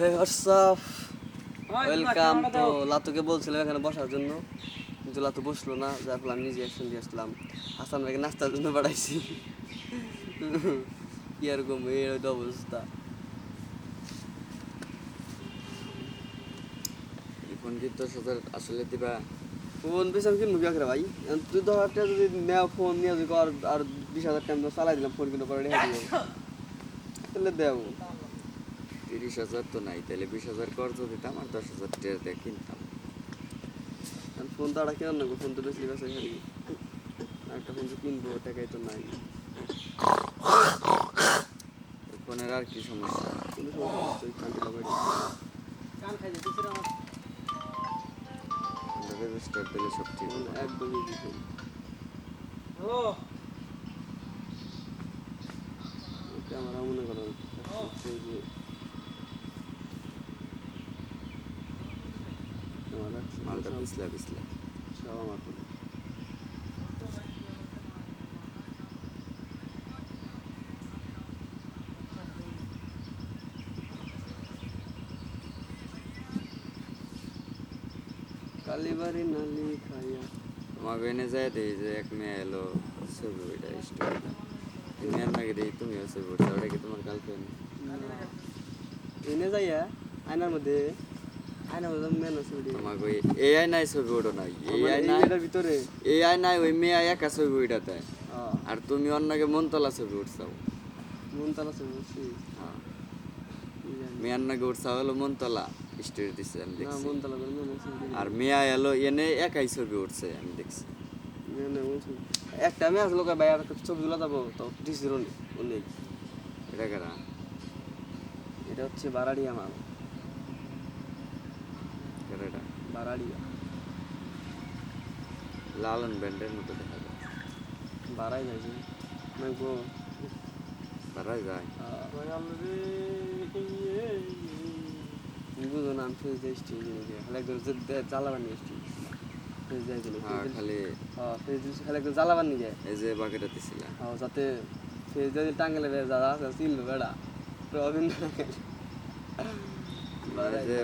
হে WhatsApp welcome তো লাতুকে বলছিলাম এখানে বসার জন্য। কিন্তু লাতু বসল না, যার ফলে আমি নিজে অ্যাকশন দিয়ে আসলাম। নাস্তার জন্য পাঠাইছি। কি এরকম এই অবস্থা। আসলে দিবা। ফোন পেছন কিনবো কি আখরে ভাই? তুই দশ হাজার টাকা যদি নেও ফোন নিয়ে যদি আর বিশ হাজার টাকা চালাই দিলাম, ফোন কিনে পরে রেখে দিব। তাহলে দেবো। তিরিশ হাজার তো নাই তাহলে বিশ হাজার খরচ দিতাম আর দশ হাজার টাকা দিয়ে কিনতাম। ফোন তো আর কেন নেব ফোন তো বেশি বেশি খালি একটা ফোন তো কিনবো টাকাই তো নাই। ওই ফোনের আর কি সমস্যা? কোনো সমস্যা নেই, তুই কান্তি রেজিস্টার দিলে সব ঠিক একদমই ক্যামেরা মনে করো এই যে ক্যামেরা মালটা পিছলা পিছলা সব আমার ফোনে কালীবাড়ি নালি খাইয়া। তোমাকে এনে যায় দেই যে এক মেয়ে এলো ছবি ওইটা স্টোরিটা মেয়ের নাকি দেই তুমিও ছবি উঠছো ওটা কি তোমার গার্লফ্রেন্ড এনে যাইয়া আয়নার মধ্যে ওটি। আয়নায় ছবি নাই আমার মেয়েটার ভিতরে আয়নায় ওই মেয়ে একা ছবি ওইটাতে আর তুমি অন্যকে মনতলা ছবি উঠছো মনতলা মেয়ার নাকি উঠছা হলো মনতলা স্টোরি আমি দেখছি ওটি। আর মেয়া এলো এনে একাই ছবি উঠছে আমি দেখছি একটা মেয়ে আসলো ভাই আর ছবি তোলা যাব তো দিছিল অনেক এটা কারা এটা হচ্ছে বারাড়িয়া মাল কারা লালন ব্যান্ডের মতো দেখা যায়। বারাই যাইছে মানে গো। তারা যায়। বুঝো না আমি ফেস দিয়ে স্টিল জিনিস খালি একদম জ্বালাবার নিয়ে স্টিল হ্যাঁ খালি হ্যাঁ খালি একদম জ্বালাবার নিয়ে যায় এই যে বাকিটা দিছিলাম। হ্যাঁ যাতে ফেস দিয়ে টাঙ্গেলে যারা আছে চিনবে বেড়া। যে